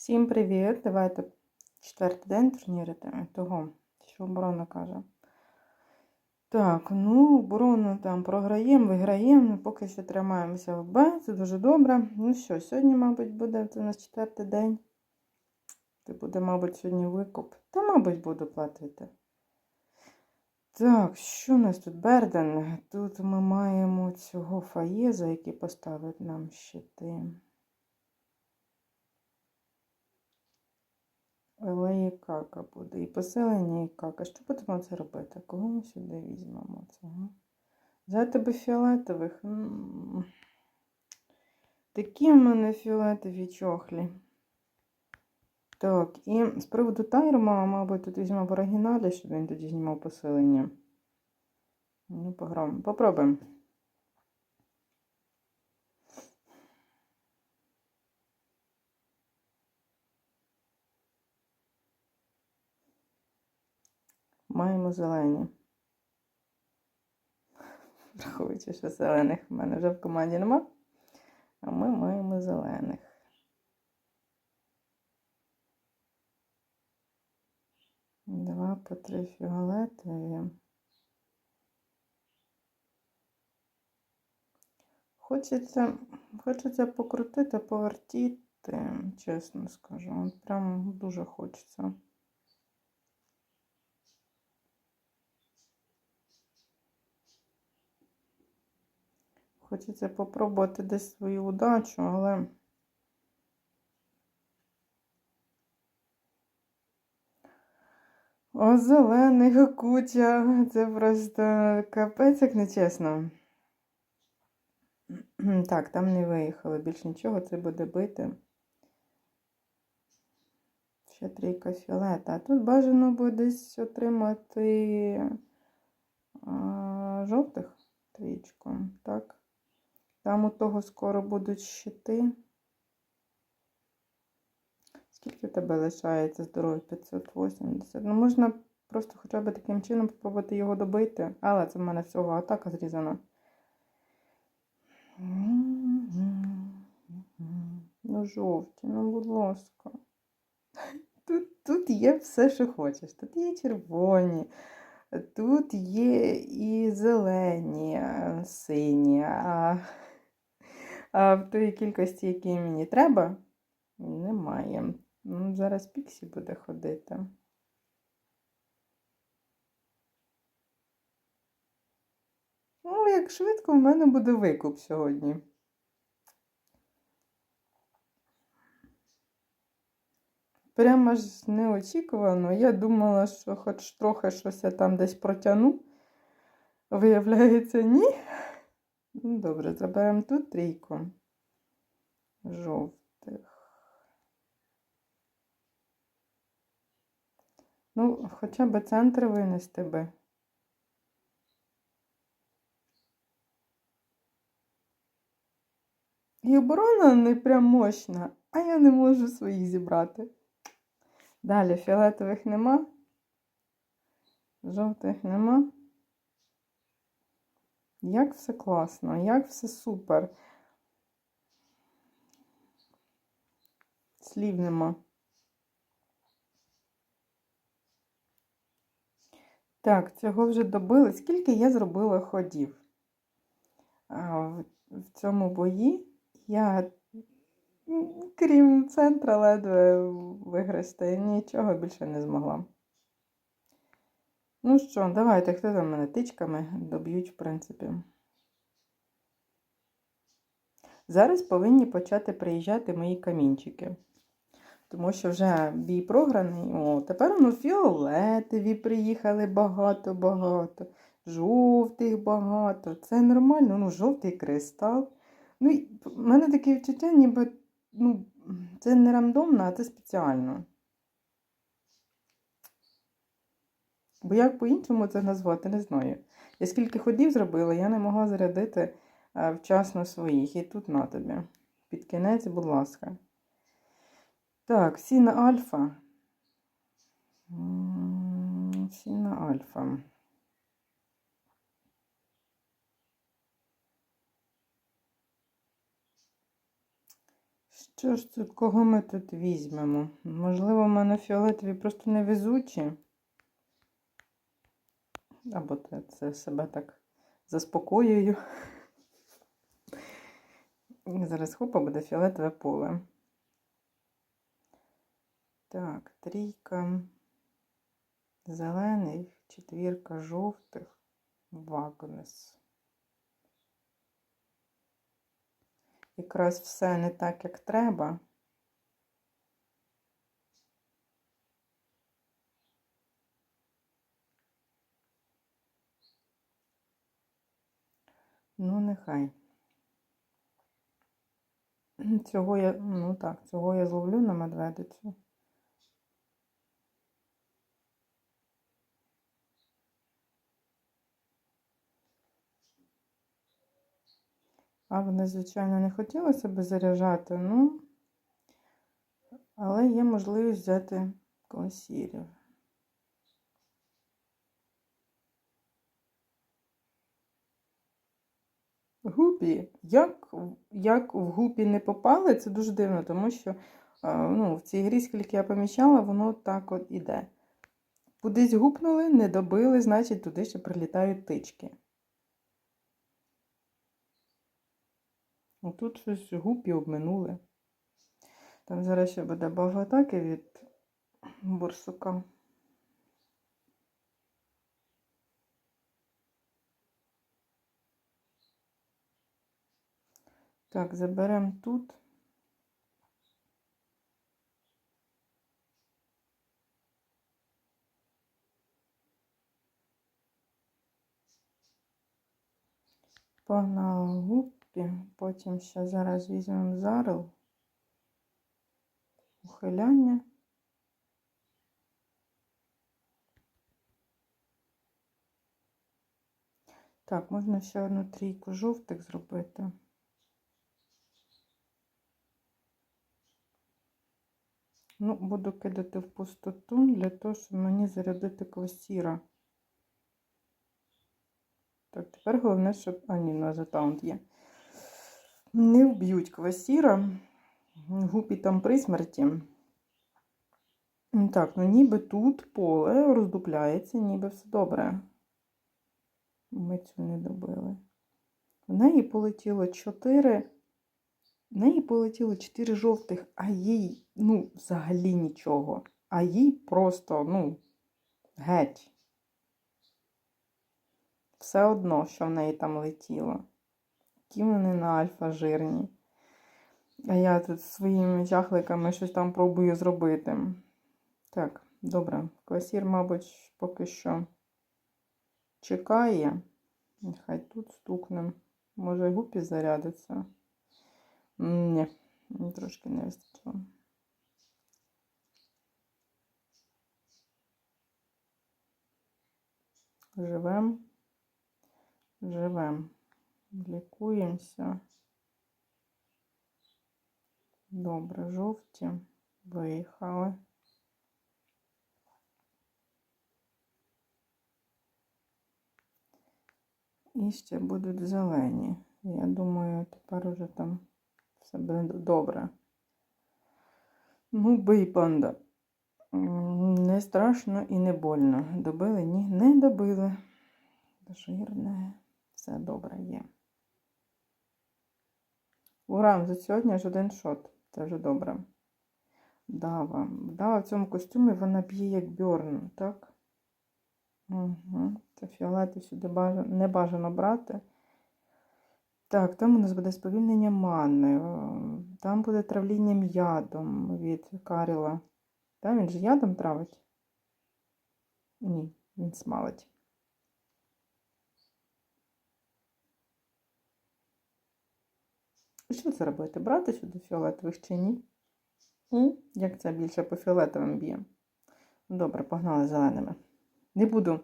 Всім привіт! Давайте четвертий день турнірити того, що оборона каже. Так, ну, оборону там програємо, виграємо, поки що тримаємося в Б, це дуже добре. Ну що, сьогодні, мабуть, буде це у нас четвертий день. Це буде, мабуть, сьогодні викуп. Та, мабуть, буду платити. Так, що у нас тут? Берден. Тут ми маємо цього фаєза, який поставить нам щити. Але і кака буде. І поселення, і кака. Що будемо це робити? Кого ми сюди візьмемо? Цього? Взяти би фіолетових. Такі в мене фіолетові чохлі. Так, і з приводу Тайрома, мабуть, тут візьмемо в оригіналі, щоб він тоді знімав поселення. Ну, пограємо. Попробуємо. Маємо зелені. Враховуючи, що зелених в мене вже в команді нема. А ми маємо зелених. Два по три фіолетові. Хочеться, хочеться покрутити, повертіти, чесно скажу. Прям дуже хочеться. Хочеться попробувати десь свою удачу, але. О, зелених куча. Це просто капець, як нечесно. Так, там не виїхали. Більш нічого, це буде бити. Ще трійка фіолета. А тут бажано буде десь отримати а, жовтих трічку. Так. Там у того скоро будуть щити. Скільки в тебе лишається здоров'я? 580. Ну, можна просто хоча б таким чином спробувати його добити. Але це в мене всього атака зрізана. Ну, жовті, ну, будь ласка. Тут, тут є все, що хочеш. Тут є червоні, тут є і зелені, сині. А, а в тої кількості, які мені треба, немає. Зараз Піксі буде ходити. Ну, як швидко в мене буде викуп сьогодні. Прямо ж неочікувано. Я думала, що хоч трохи щось я там десь протягну. Виявляється, ні. Ну, добре, заберемо тут трійку жовтих. Ну, хоча б центр винести би. І оборона не прям мощна, а я не можу своїх зібрати. Далі фіолетових нема. Жовтих нема. Як все класно, як все супер. Слів нема. Так, цього вже добили. Скільки я зробила ходів? В, цьому бої я, крім центра, ледве виграти, нічого більше не змогла. Ну що, давайте, хто там мене тичками доб'ють, в принципі. Зараз повинні почати приїжджати мої камінчики. Тому що вже бій програний. О, тепер ну, фіолетові приїхали багато-багато. Жовтих багато. Це нормально, ну, жовтий кристал. Ну, в мене таке відчуття, ніби ну, це не рандомно, а це спеціально. Бо як по-іншому це назвати, не знаю. Я скільки ходів зробила, я не могла зарядити вчасно своїх. І тут на тобі. Під кінець, будь ласка. Так, всі на альфа. Всі на альфа. Що ж це, кого ми тут візьмемо? Можливо, в мене фіолетові просто невезучі. Або це, себе так заспокоюю. І зараз хопа буде фіолетове поле. Так, трійка зелений, четвірка жовтих, Вагнес. Якраз все не так, як треба. Ну, нехай. Цього я, ну так, цього я зловлю на медведицю. А вони, звичайно, не хотіли себе заряджати, ну, але є можливість взяти класірів. Гупі. Як, як в гупі не попали, це дуже дивно, тому що е, ну, в цій грі, скільки я помічала, воно так от іде. Кудись гупнули, не добили, значить, туди ще прилітають тички. Отут щось гупі обминули. Там зараз ще буде багатаки від борсука. Так, заберемо тут. Погнали губки, потім ще зараз візьмемо зарил, ухиляння. Так, можна ще одну трійку жовтих зробити. Ну, буду кидати в пустоту для того, щоб мені зарядити квасіра. Так, тепер головне, щоб. А, ні, на таунт є. Не вб'ють квасіра. Гупі там при смерті. Так, ну ніби тут поле роздупляється, ніби все добре. Ми цю не добили. В неї полетіло 4. В неї полетіло 4 жовтих, а їй, ну, взагалі нічого. А їй просто, ну, геть. Все одно, що в неї там летіло. Ті вони на альфа жирні. А я тут своїми чахликами щось там пробую зробити. Так, добре. Квасір, мабуть, поки що чекає. Нехай тут стукнем. Може, гупі зарядиться. Ні, трошки не вистачило. Живем, живем, лікуємося. Добре, жовті виїхали. І ще будуть зелені. Я думаю, тепер уже там все буде добре. Ну, бий панда. Не страшно і не больно. Добили? Ні, не добили. Жирне, все добре є. Ура, за сьогодні аж один шот. Це вже добре. Дава. Дава в цьому костюмі вона б'є як бьорн, так? Угу. Це фіолети сюди бажано, не бажано брати. Так, там у нас буде сповільнення мани, там буде травлінням ядом від Каріла. Так, він же ядом травить? Ні, він смалить. Що це робити? Брати сюди фіолетових чи ні? І як це більше по фіолетовим б'є? Добре, погнали зеленими. Не буду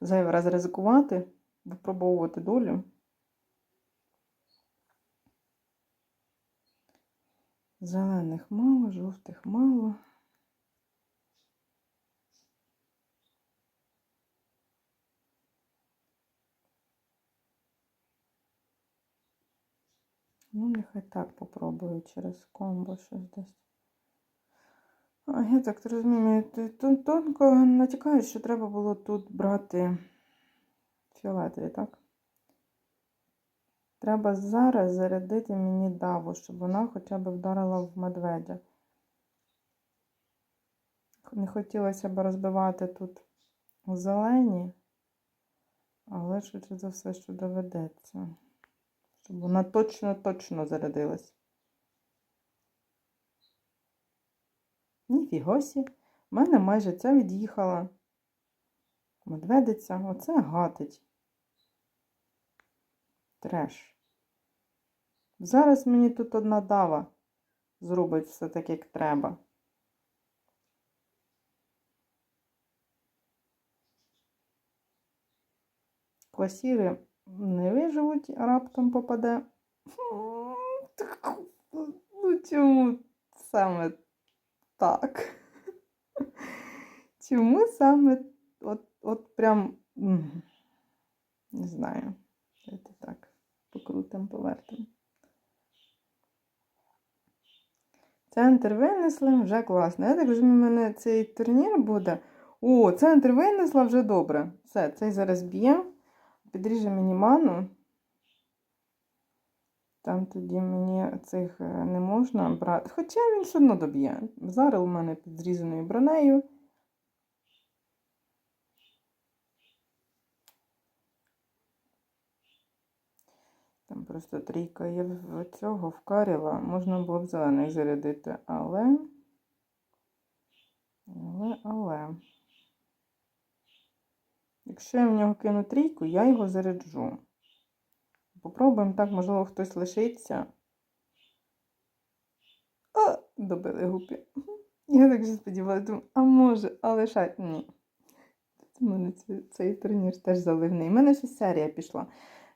зайвий раз ризикувати, випробовувати долю. Зелених мало, жовтих мало. Ну, Нехай так попробую через комбо щось десь. А я так розумію, тонко натякають, що треба було тут брати фіолетові, так? Треба зараз зарядити мені даву, щоб вона хоча б вдарила в медведя. Не хотілося б розбивати тут зелені, але швидше за все, що доведеться. Щоб вона точно-точно зарядилась. Ніфігосі, в мене майже ця від'їхала. Медведиця, оце гатить. Треш. Зараз мені тут одна дава зробить все так, як треба. Квасіри не виживуть, а раптом попаде. Ну, чому саме так? Чому саме от, от прям. Не знаю. Давайте так. Покрутим, повертим. Центр винесли, вже класно. Я так розумію, у мене цей турнір буде. О, центр винесла вже добре. Все, цей зараз б'є. Підріже мені ману. Там тоді мені цих е, не можна брати. Хоча він все одно доб'є. Зараз у мене під зрізаною бронею. Там просто трійка є в цього в Каріла. Можна було б зелених зарядити, але. Але, але. Якщо я в нього кину трійку, я його заряджу. Попробуємо так, можливо, хтось лишиться. А, добили гупі. Я так же сподівалася, думаю, а може, а лишать. Ні. У мене цей турнір теж заливний. У мене ще серія пішла.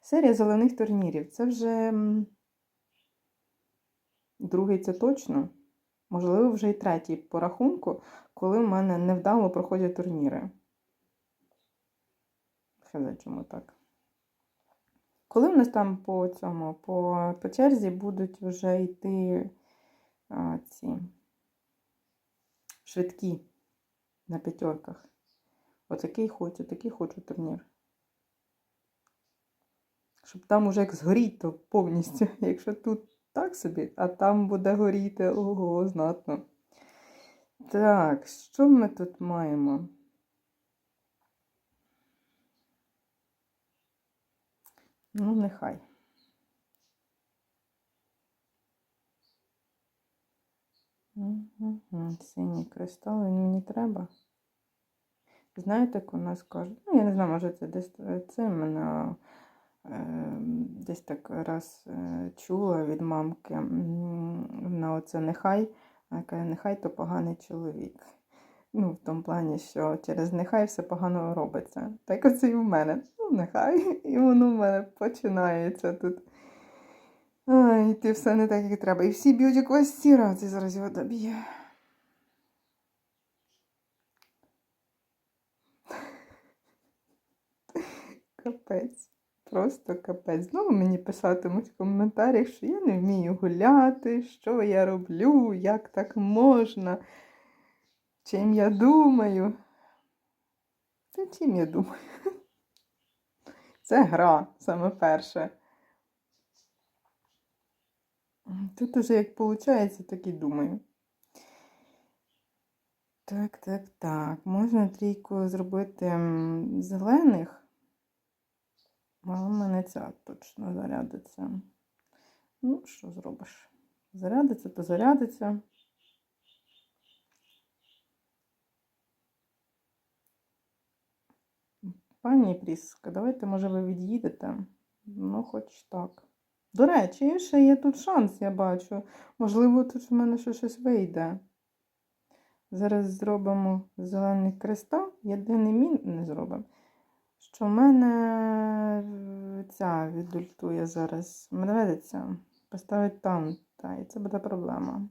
Серія заливних турнірів. Це вже другий це точно. Можливо, вже і третій по рахунку, коли в мене невдало проходять турніри. Хай чому так. Коли в нас там по цьому, по, по черзі будуть вже йти а, ці швидкі на п'ятерках. Отакий хочу, такий хочу турнір. Щоб там уже як згоріть, то повністю. Якщо тут так собі, а там буде горіти, ого, знатно. Так, що ми тут маємо? Ну, нехай. Синій кристал, він мені треба. Знаєте, як у нас кажуть? Ну, я не знаю, може це десь це мене десь так раз е, чула від мамки на оце нехай. Вона каже, нехай то поганий чоловік. Ну, в тому плані, що через нехай все погано робиться. Так оце і в мене. Ну, нехай. І воно в мене починається тут. Ай, йти все не так, як треба. І всі б'ють як квастіра, а це зараз його доб'є. Капець. Просто капець. Знову мені писатимуть в коментарях, що я не вмію гуляти, що я роблю, як так можна, чим я думаю. Та чим я думаю? Це гра, саме перше. Тут уже як виходить, так і думаю. Так, так, так. Можна трійку зробити зелених. Але в мене ця точно зарядиться. Ну, що зробиш? Зарядиться, то зарядиться. Пані Пріска, давайте, може, ви від'їдете. Ну, хоч так. До речі, ще є тут шанс, я бачу. Можливо, тут в мене ще щось вийде. Зараз зробимо зелений кристал. Єдиний мін не зробимо. Що в мене е, ця відультує зараз. Медведиця. Поставить там. Та, і це буде проблема.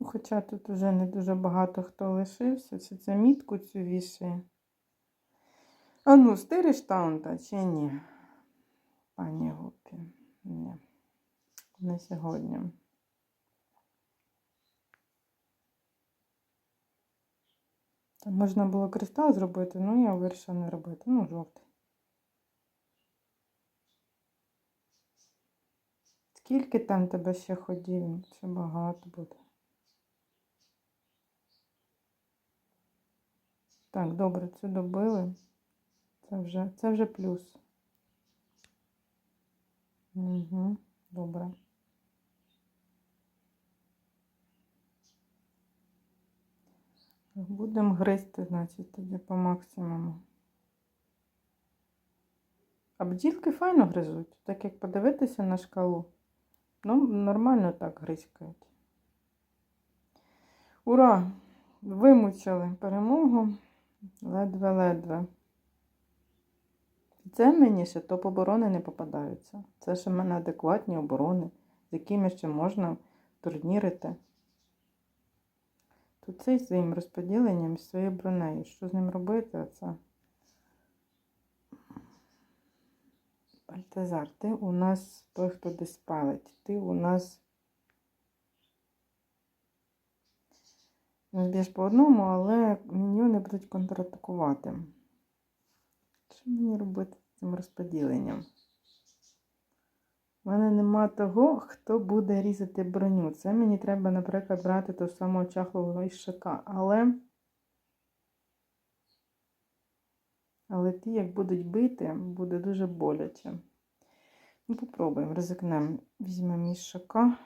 Ну, Хоча тут вже не дуже багато хто лишився. Чи це мітку цю вішає? А ну, стириш таунта чи ні? Пані Гупі. Ні. Не сьогодні. Там можна було кристал зробити, ну я вирішила не робити. Ну, жовтий. Скільки там тебе ще ходів? Це багато буде. Так, добре, це добили. Це вже, це вже плюс. Угу, добре. Будемо гризти, значить, тоді по максимуму. А бджілки файно гризуть, так як подивитися на шкалу. Ну, нормально так гризькають. Ура! Вимучили перемогу. Ледве-ледве. Це мені ще топ оборони не попадаються. Це ще в мене адекватні оборони, з якими ще можна турнірити. Тут цей своїм розподіленням і своєю бронею. Що з ним робити? Оце? Бальтазар, ти у нас той, хто десь палить. Ти у нас б'єш по одному, але міньйони будуть контратакувати. Що мені робити з цим розподіленням? У мене нема того, хто буде різати броню. Це мені треба, наприклад, брати того самого чахлого ішака. Але. Але ті, як будуть бити, буде дуже боляче. Ну, попробуємо, ризикнемо. Візьмемо ішака,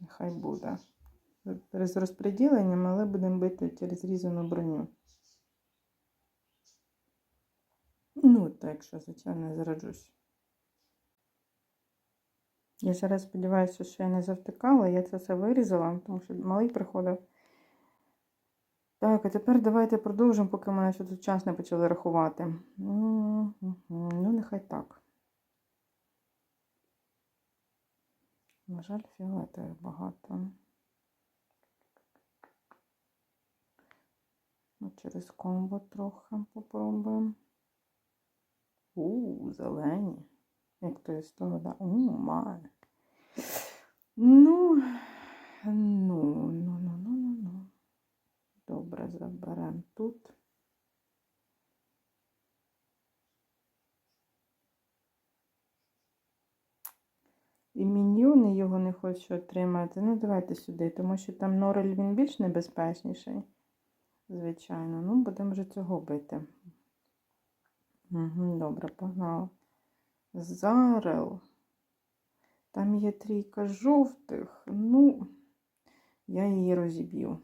нехай буде. З розподіленням, але будемо бити через різану броню. Ну, так що, звичайно, не зараджусь. Я зараз сподіваюся, що я не завтикала, я це все вирізала, тому що малий приходив. Так, а тепер давайте продовжимо, поки мене ще тут час не почали рахувати. Ну, нехай так. На жаль, фіолетових багато. Ну, через комбо трохи попробуємо. У, зелені. Як то є з того, да. У, має. Ну, ну, ну, ну, ну, ну, ну. Добре, заберемо тут. І міньйони його не хочу отримати. Ну, давайте сюди, тому що там Норель він більш небезпечніший. Звичайно. Ну, будемо вже цього бити. Угу, Добре, погнали. Зарел. Там є трійка жовтих. Ну, я її розіб'ю.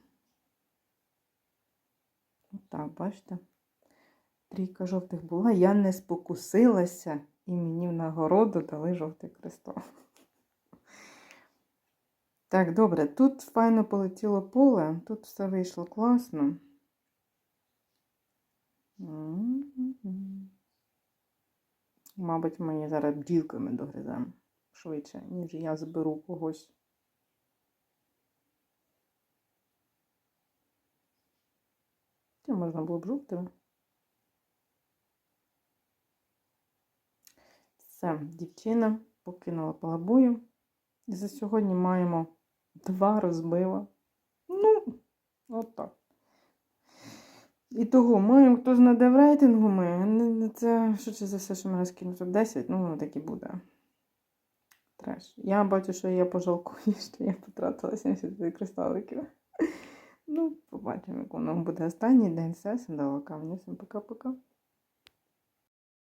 Так, бачите? Трійка жовтих була. Я не спокусилася, і мені в нагороду дали жовтий кристал. Так, добре, тут файно полетіло поле, тут все вийшло класно. Мабуть, ми зараз бджілками догриземо швидше, ніж я зберу когось. Це можна було б жовтими. Все, дівчина покинула палабою. І за сьогодні маємо два розбива. Ну, отак. І того маємо, хто знаде в рейтингу ми. Це що це за все, що ми скинув 10, ну воно так і буде. Треш. Я бачу, що я пожалкую, що я потратила 72 кристаликів. Ну, побачимо, як воно буде останній день. Все, всім камінь. Всім пока-пока.